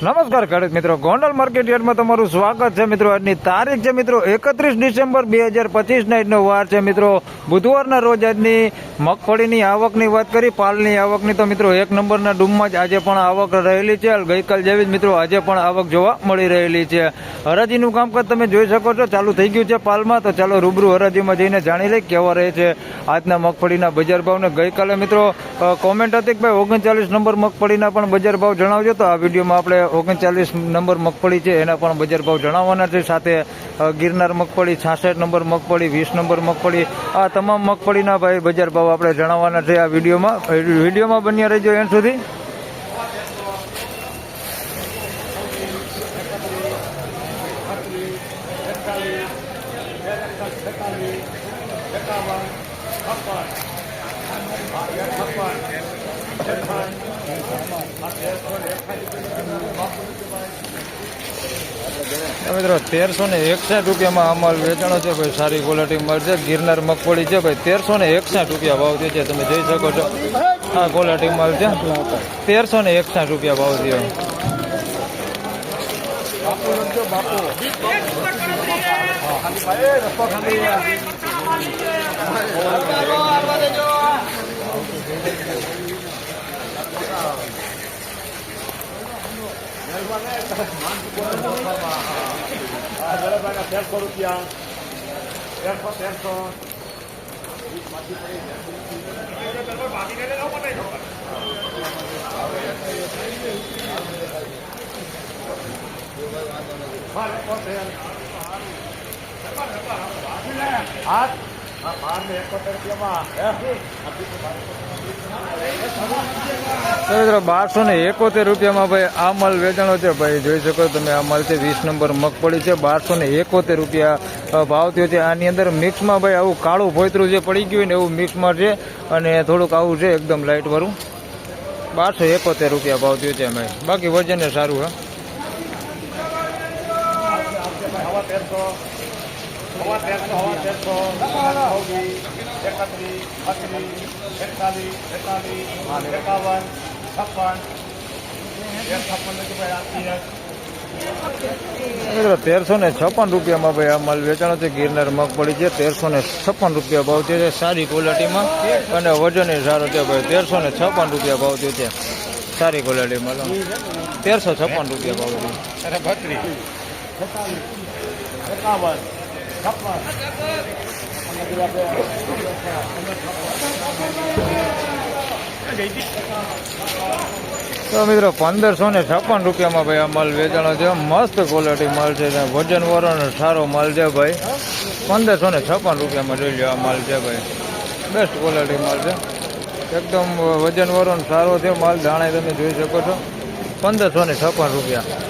નમસ્કાર ખેડૂત મિત્રો. ગોંડલ માર્કેટ યાર્ડમાં તમારું સ્વાગત છે મિત્રો. આજની તારીખ છે મિત્રો એકત્રીસ ડિસેમ્બર બે હજાર પચીસના આજનો વાર છે મિત્રો. બુધવારના રોજ આજની મગફળીની આવકની વાત કરી. પાલની આવકની તો મિત્રો એક નંબરના ડૂમમાં જ આજે પણ આવક રહેલી છે. ગઈકાલ જેવી જ મિત્રો આજે પણ આવક જોવા મળી રહેલી છે. હરાજીનું કામકાજ તમે જોઈ શકો છો. ચાલુ થઈ ગયું છે પાલમાં. તો ચાલો રૂબરૂ હરાજીમાં જઈને જાણી લઈ કેવા રહે છે આજના મગફળીના બજાર ભાવને. ગઈકાલે મિત્રો કોમેન્ટ હતી કે ભાઈ ઓગણચાલીસ નંબર મગફળીના પણ બજાર ભાવ જણાવજો. તો આ વિડીયોમાં આપણે ઓગણચાલીસ નંબર મગફળી છે, એના પણ બજાર ભાવ જણાવવાના છે. સાથે ગિરનાર મગફળી છાસઠ નંબર મગફળી, વીસ નંબર મગફળી. આ તમામ મગફળીના ભાઈ બજાર ભાવ આપણે જણાવવાના છે આ વિડીયોમાં. વિડીયોમાં બન્યા રહેજો એમ સુધી. તો મિત્રો તેરસો ને એકસઠ રૂપિયામાં આ વેચાણો છે. ભાઈ સારી ક્વોલિટી છે ગિરનાર મગફળી છે. ભાઈ, તેરસો ને એકસઠ રૂપિયા ભાવ છે. તમે જોઈ શકો છો. આ ક્વોલિટી માલ છે તેરસો ને એકસઠ રૂપિયા ભાવ થયો. તેરસો રૂપિયા તેરસો તેરસો હાથ હા બાર ને એકોતેર રૂપિયામાં મિત્રો બારસો ને એકોતેર રૂપિયામાં ભાઈ આ માલ વેચાણો છે. ભાઈ જોઈ શકો તમે આ માલ છે વીસ નંબર મગફળી છે. બારસો ને એકોતેર રૂપિયા ભાવ થયો છે. આની અંદર મિક્સમાં ભાઈ આવું કાળું ભોયતરું જે પડી ગયું ને એવું મિક્સમાં છે અને થોડુંક આવું છે એકદમ લાઇટવાળું બારસો એકોતેર રૂપિયા ભાવ થયો છે ભાઈ. બાકી વજન સારું, હા. તેરસો. એકત્રીસ બત્રીસ એકતાલીસ બેતાલીસ એકાવન છપ્પન છપ્પન નથી ભાઈ આપી તેરસો ને છપ્પન રૂપિયામાં ભાઈ આ માલ વેચાણો છે ગિરનાર મગફળી છે તેરસો ને છપ્પન રૂપિયા ભાવ છે સારી ક્વોલિટીમાં અને વજન સારો છે ભાઈ તેરસો ને છપ્પન રૂપિયા ભાવ છે સારી ક્વોલિટીમાં. તેરસો છપ્પન રૂપિયા ભાવ થયો તો મિત્રો, પંદરસો ને છપ્પન રૂપિયામાં ભાઈ આ માલ વેચાણો છે. મસ્ત ક્વોલિટી માલ છે. વજન વાળો સારો માલ છે ભાઈ. પંદરસો ને છપ્પન રૂપિયામાં જોઈ લો આ માલ છે ભાઈ. બેસ્ટ ક્વોલિટી માલ છે. એકદમ વજન વાળો સારો છે માલ દાણે તમે જોઈ શકો છો. પંદરસો ને છપ્પન રૂપિયા.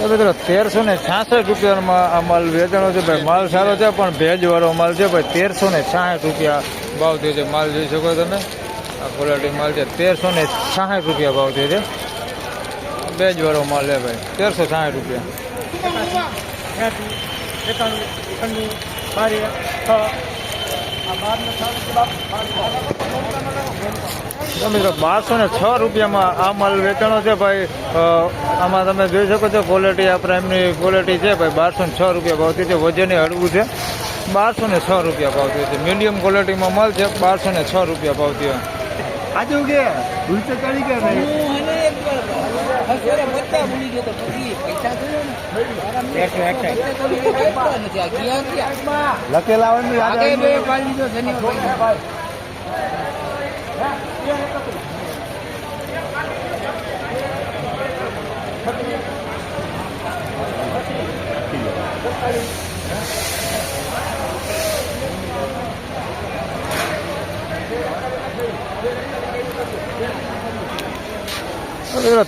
તો મિત્રો તેરસો ને છાસઠ રૂપિયામાં આ માલ વેચાણો છે. ભાઈ માલ સારો છે પણ ભેજ વાળો માલ છે. ભાઈ તેરસો ને છાસઠ રૂપિયા ભાવ થયો છે. માલ જોઈ શકો તમે? આ ક્વોલિટી માલ છે. તેરસો ને છાસઠ રૂપિયા ભાવ થયો છે. ભેજ વાળો માલ છે ભાઈ. તેરસો છાસઠ રૂપિયા. તો મિત્રો બારસો ને છ રૂપિયામાં આ માલ વેચાણો છે ભાઈ. આમાં તમે જોઈ શકો છો ક્વોલિટી આ પ્રાઇમની ક્વોલિટી છે ભાઈ. બારસો ને છ રૂપિયા ભાવતી છે વજન હળવું છે. બારસો ને છ રૂપિયા ભાવતી છે. મીડિયમ ક્વોલિટીમાં માલ છે બારસો ને છ રૂપિયા ભાવતી આજુ કે ભૂલ તો કરી ગયા લખેલા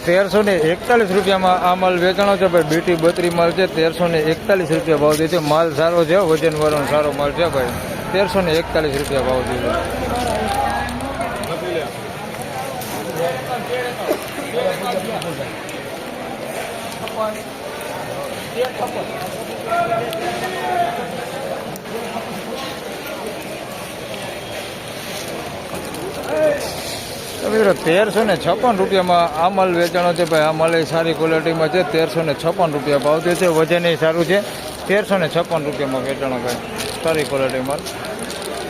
તેરસો ને એકતાલીસ રૂપિયામાં આ માલ વેચાણો છે. ભાઈ, બીટી બત્રી માલ છે. તેરસો ને એકતાલીસ રૂપિયા ભાવ દે છે માલ સારો છે. વજન વજનવાળો સારો માલ છે, ભાઈ. તેરસો ને એકતાલીસ રૂપિયા ભાવ દીધો. મિત્રો, તેરસો ને છપ્પન રૂપિયામાં આ માલ વેચાણો છે. ભાઈ આ માલ એ સારી ક્વોલિટીમાં છે. તેરસો ને છપ્પન રૂપિયા ભાવ દે છે. વજન એ સારું છે. તેરસો ને છપ્પન રૂપિયામાં વેચાણો ભાઈ સારી ક્વોલિટી માલ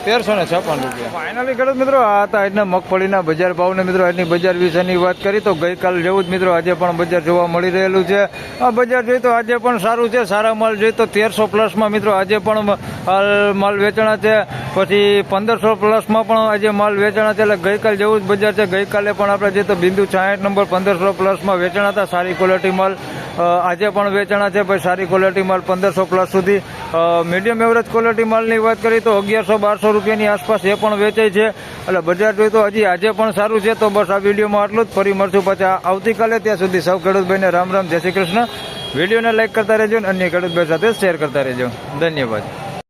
તેરસો ને છપ્પન રૂપિયા. ફાઇનલી ખેડૂત મિત્રો, આ હતા આજના મગફળીના બજાર ભાવને મિત્રો, આજની બજાર વિશેની વાત કરી તો ગઈકાલ જેવું જ મિત્રો આજે પણ બજાર જોવા મળી રહેલું છે. આ બજાર જોઈએ તો આજે પણ સારું છે, સારા માલ જોઈએ તો તેરસો પ્લસમાં મિત્રો આજે પણ માલ વેચાણા છે. પછી પંદરસો પ્લસમાં પણ આજે માલ વેચાણા છે, એટલે ગઈકાલ જેવું જ બજાર છે. ગઈકાલે પણ આપણે જે તો બિંદુ છાંઠ નંબર પંદરસો પ્લસમાં વેચાણા હતા, સારી ક્વોલિટી માલ. આજે પણ વેચાણા છે, ભાઈ સારી ક્વોલિટી માલ, પંદરસો પ્લસ સુધી. મીડિયમ એવરેજ ક્વોલિટી માલની વાત કરીએ તો અગિયારસો, બારસો રૂપિયાની આસપાસ એ પણ વેચાય છે. એટલે બજાર જોઈએ તો હજી આજે પણ સારું છે, તો બસ આ વિડીયોમાં આટલું જ. ફરી મળશું પાછા આવતીકાલે. ત્યાં સુધી સૌ ખેડૂતભાઈને રામ રામ, જય શ્રી કૃષ્ણ. વિડીયોને લાઈક કરતા રહેજો અને અન્ય ખેડૂતભાઈ સાથે શેર કરતા રહેજો. ધન્યવાદ.